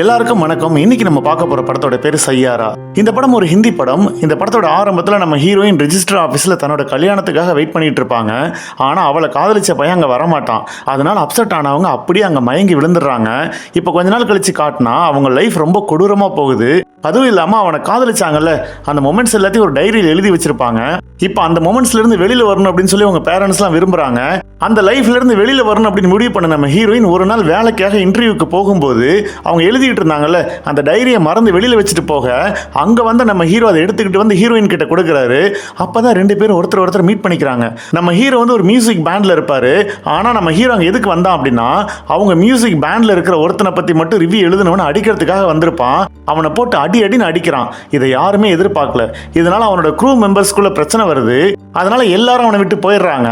எல்லாருக்கும் வணக்கம். இன்னைக்கு நம்ம பார்க்க போற படத்தோட பேர் சையாரா. இந்த படம் ஒரு ஹிந்தி படம். இந்த படத்தோட ஆரம்பத்தில் நம்ம ஹீரோயின் ரிஜிஸ்டர் ஆஃபீஸில் தன்னோட கல்யாணத்துக்காக வெயிட் பண்ணிட்டு இருப்பாங்க. ஆனால் அவளை காதலிச்ச பையன் அங்கே வரமாட்டான். அதனால அப்செட் ஆனவங்க அப்படியே அங்கே மயங்கி விழுந்துடுறாங்க. இப்போ கொஞ்ச நாள் கழிச்சு காட்டினா அவங்க லைஃப் ரொம்ப கொடூரமாக போகுது. அதுவும் இல்லாமல் அவனை காதலிச்சாங்கல்ல. அந்த மொமெண்ட்ஸ் எல்லாத்தையும் ஒரு டைரியில் எழுதி வச்சிருப்பாங்க. இப்போ அந்த மொமெண்ட்ஸ்லேருந்து இருந்து வரணும் அப்படின்னு சொல்லி அவங்க பேரண்ட்ஸ்லாம் விரும்புறாங்க. அந்த லைஃப்லேருந்து வெளியில் வரணும் அப்படின்னு முடிவு பண்ண நம்ம ஹீரோயின் ஒரு நாள் வேலைக்காக இன்டர்வியூக்கு போகும்போது அவங்க எழுதி எழுதிட்டு இருந்தாங்கல்ல அந்த டைரியை மறந்து வெளியில் வச்சுட்டு போக அங்கே வந்து நம்ம ஹீரோ அதை எடுத்துக்கிட்டு வந்து ஹீரோயின் கிட்ட கொடுக்குறாரு. அப்பதான் ரெண்டு பேரும் ஒருத்தர் ஒருத்தர் மீட் பண்ணிக்கிறாங்க. நம்ம ஹீரோ வந்து ஒரு மியூசிக் பேண்டில் இருப்பார். ஆனால் நம்ம ஹீரோ அங்கே எதுக்கு வந்தான் அப்படின்னா அவங்க மியூசிக் பேண்டில் இருக்கிற ஒருத்தனை பற்றி மட்டும் ரிவ்யூ எழுதணும்னு அடிக்கிறதுக்காக வந்திருப்பான். அவனை போட்டு அடி அடின்னு அடிக்கிறான். இதை யாருமே எதிர்பார்க்கல. இதனால அவனோட க்ரூ மெம்பர்ஸ்க்குள்ள பிரச்சனை வருது. அதனால எல்லாரும் அவனை விட்டு போயிடுறாங்க.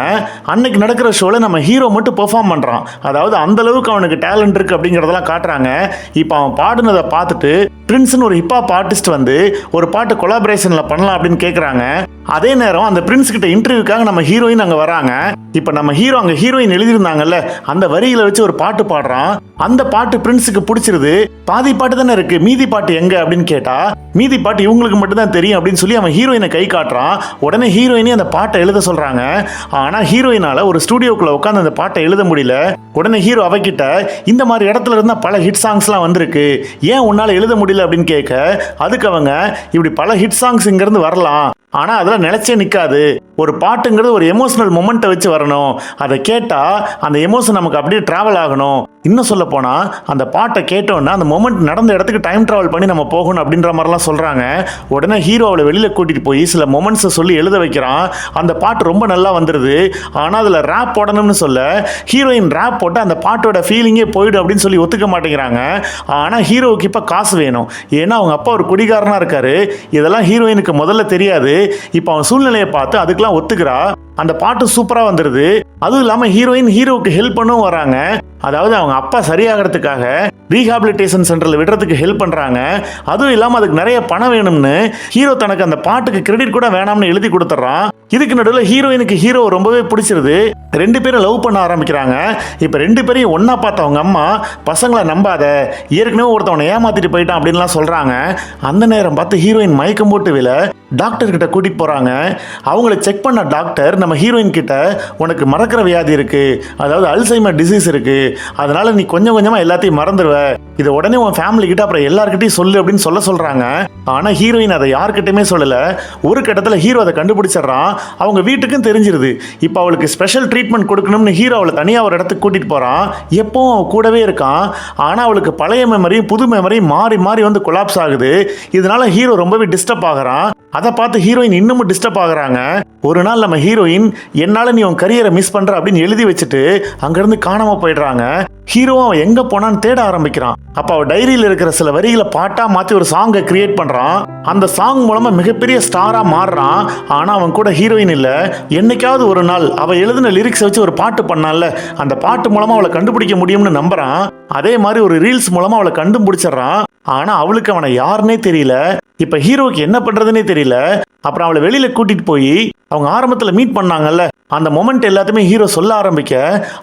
அன்னைக்கு நடக்கிற ஷோவில் நம்ம ஹீரோ மட்டும் பெர்ஃபார்ம் பண்ணுறான் அதாவது அந்த அளவுக்கு அவனுக்கு டேலண்ட் இருக்குது அப்படிங்கிறதெல்லாம் காட்டுறாங்க. இப்போ அவன் பாடினதை பார்த்துட்டு பிரின்ஸ்னு ஒரு ஹிப்ஹாப் ஆர்டிஸ்ட் வந்து ஒரு பாட்டு கொலாபரேஷனில் பண்ணலாம் அப்படின்னு கேட்குறாங்க அதே நேரம் அந்த பிரின்ஸ் கிட்ட இன்டர்வியூக்காக நம்ம ஹீரோயின் அங்க வராங்க. இப்போ நம்ம ஹீரோ அங்க ஹீரோயின் எழுதியிருந்தாங்கல்ல அந்த வரியில வச்சு ஒரு பாட்டு பாடுறான். அந்த பாட்டு பிரின்ஸுக்கு பிடிச்சிருது. பாதி பாட்டு தானே இருக்கு. மீதி பாட்டு எங்க அப்படின்னு கேட்டா மீதி பாட்டு இவங்களுக்கு மட்டும் தான் தெரியும் அப்படின்னு சொல்லி அவன் ஹீரோயினை கை காட்டுறான். உடனே ஹீரோயினே அந்த பாட்டை எழுத சொல்றாங்க. ஆனா ஹீரோயினால ஒரு ஸ்டுடியோக்குள்ள உட்காந்து அந்த பாட்டை எழுத முடியல. உடனே ஹீரோ அவகிட்ட இந்த மாதிரி இடத்துல இருந்தா பல ஹிட் சாங்ஸ்லாம் வந்திருக்கு. ஏன் உன்னால எழுத முடியல? அப்படின்னு கேட்க அதுக்கு அவங்க இப்படி பல ஹிட் சாங்ஸ் இங்கிருந்து வரலாம். ஆனா அதெல்லாம் நிலைச்சே நிற்காது ஒரு பாட்டுங்கிறது ஒரு எமோஷனல் மொமெண்ட்டை வச்சு வரணும். அதை கேட்டா அந்த எமோஷன் நமக்கு அப்படியே டிராவல் ஆகணும். இன்னும் சொல்ல போனால் அந்த பாட்டை கேட்டோன்னா அந்த மொமெண்ட் நடந்த இடத்துக்கு டைம் டிராவல் பண்ணி நம்ம போகணும் அப்படின்ற மாதிரிலாம் சொல்கிறாங்க உடனே ஹீரோ அவளை வெளியில் கூட்டிகிட்டு போய் சில மொமெண்ட்ஸை சொல்லி எழுத வைக்கிறான். அந்த பாட்டு ரொம்ப நல்லா வந்துடுது ஆனால் அதில் ரேப் போடணும்னு சொல்ல ஹீரோயின் ரேப் போட்டு அந்த பாட்டோட ஃபீலிங்கே போயிடும் அப்படின்னு சொல்லி ஒத்துக்க மாட்டேங்கிறாங்க. ஆனால் ஹீரோவுக்கு இப்போ காசு வேணும். ஏன்னா அவங்க அப்பா ஒரு குடிகாரனாக இருக்காரு. இதெல்லாம் ஹீரோயினுக்கு முதல்ல தெரியாது. இப்போ அவன் சூழ்நிலையை பார்த்து அதுக்கெல்லாம் ஒத்துக்கிறா. அந்த பாட்டு சூப்பரா வந்துடுது அதுவும் இல்லாம ஹீரோயின் ஹீரோவுக்கு ஹெல்ப் பண்ணவும் வராங்க. அதாவது அவங்க அப்பா சரியாகிறதுக்காக ரீஹாபிலிட்டேஷன் சென்டரில் விடுறதுக்கு ஹெல்ப் பண்ணுறாங்க அதுவும் இல்லாமல் அதுக்கு நிறைய பணம் வேணும்னு ஹீரோ தனக்கு அந்த பாட்டுக்கு கிரெடிட் கூட வேணாம்னு எழுதி கொடுத்துட்றான் இதுக்கு நடுவில் ஹீரோயினுக்கு ஹீரோ ரொம்பவே பிடிச்சிருது. ரெண்டு பேரும் லவ் பண்ண ஆரம்பிக்கிறாங்க. இப்போ ரெண்டு பேரையும் ஒன்றா பார்த்தவங்க அம்மா பசங்களை நம்பாத. ஏற்கனவே ஒருத்தவனை ஏமாத்திட்டு போயிட்டான் அப்படின்லாம் சொல்கிறாங்க அந்த நேரம் பார்த்து ஹீரோயின் மயக்கம் போட்டு விழ டாக்டர் கிட்ட கூட்டிட்டு அவங்கள செக் பண்ண டாக்டர் நம்ம ஹீரோயின் கிட்ட உனக்கு மறக்கிற வியாதி இருக்குது அதாவது அல்சைமர் டிசீஸ் இருக்குது அதனால நீ கொஞ்சம் கொஞ்சமா எல்லாத்தையும் மறந்துடுவ. இதை உடனே உன் ஃபேமிலி கிட்ட அப்புறம் எல்லாருக்கிட்டையும் சொல்லு அப்படின்னு சொல்ல சொல்றாங்க. ஆனா ஹீரோயின் அதை யார்கிட்டயுமே சொல்லல. ஒரு கட்டத்தில் ஹீரோ அதை கண்டுபிடிச்சிடுறான். அவங்க வீட்டுக்கும் தெரிஞ்சிருது. இப்போ அவளுக்கு ஸ்பெஷல் ட்ரீட்மெண்ட் கொடுக்கணும்னு ஹீரோ அவளை தனியாக ஒரு இடத்துக்கு கூட்டிட்டு போறான். எப்பவும் அவன் கூடவே இருக்கான். ஆனா அவளுக்கு பழைய மெமரியும் புது மெமரியும் மாறி மாறி வந்து கொலாப்ஸ் ஆகுது. இதனால ஹீரோ ரொம்பவே டிஸ்டர்ப் ஆகிறான். அதை பார்த்து ஹீரோயின் இன்னமும் டிஸ்டர்ப் ஆகுறாங்க. ஒரு நாள் நம்ம ஹீரோயின் என்னால நீ உன் கரியரை மிஸ் பண்ற அப்படின்னு எழுதி வச்சுட்டு அங்கிருந்து காணாம போயிடுறாங்க. ஹீரோவும் அவன் எங்க போனான்னு தேட ஆரம்பிக்கிறான். அப்ப அவ டைரியில இருக்கிற சில வரிகளை பாட்டா மாத்தி ஒரு சாங்கை கிரியேட் பண்றான். அந்த சாங் மூலமா மிகப்பெரிய ஸ்டாரா மாறுறான். ஆனா அவன் கூட ஹீரோயின் இல்ல. என்னைக்காவது ஒரு நாள் அவ எழுதின லிரிக்ஸ் வச்சு ஒரு பாட்டு பண்ணால அந்த பாட்டு மூலமா அவளை கண்டுபிடிக்க முடியும்னு நம்புறான். அதே மாதிரி ஒரு ரீல்ஸ் மூலமா அவளை கண்டுபிடிச்சிடுறான். ஆனா அவளுக்கு அவனை யாருன்னே தெரியல. இப்ப ஹீரோவுக்கு என்ன பண்றதுன்னே தெரியல. அப்புறம் அவளை வெளியில கூட்டிட்டு போய் அவங்க ஆரம்பத்துல மீட் பண்ணாங்கல்ல அந்த மொமெண்ட் எல்லாத்தையுமே ஹீரோ சொல்ல ஆரம்பிக்க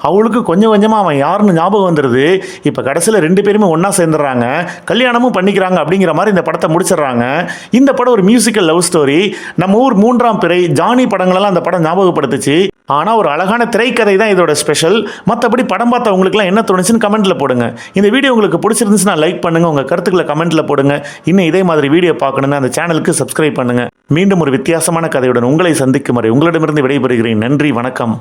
அவளுக்கு கொஞ்சம் கொஞ்சமா அவன் யாருன்னு ஞாபகம் வந்துடுது இப்ப கடைசியில ரெண்டு பேருமே ஒண்ணா சேர்ந்துடுறாங்க. கல்யாணமும் பண்ணிக்கிறாங்க அப்படிங்கிற மாதிரி இந்த படத்தை முடிச்சிடுறாங்க. இந்த படம் ஒரு மியூசிக்கல் லவ் ஸ்டோரி நம்ம ஊர் மூன்றாம் பிறை ஜானி படங்களெல்லாம் அந்த படம் ஞாபகப்படுத்துச்சு. ஆனா ஒரு அழகான திரைக்கதை தான் இதோட ஸ்பெஷல் மற்றபடி படம் பார்த்தவங்களுக்குலாம் என்ன தோணுச்சுன்னு கமெண்ட்ல போடுங்க. இந்த வீடியோ உங்களுக்கு பிடிச்சிருந்துச்சுன்னா லைக் பண்ணுங்க. உங்க கருத்துக்களை கமெண்ட்ல போடுங்க. இன்னும் இதே மாதிரி வீடியோ பார்க்கணும்னா அந்த சேனலுக்கு சப்ஸ்கிரைப் பண்ணுங்க. மீண்டும் ஒரு வித்தியாசமான கதையுடன் உங்களை சந்திக்கும் வரை உங்களிடமிருந்து விடைபெறுகிறேன். நன்றி வணக்கம்.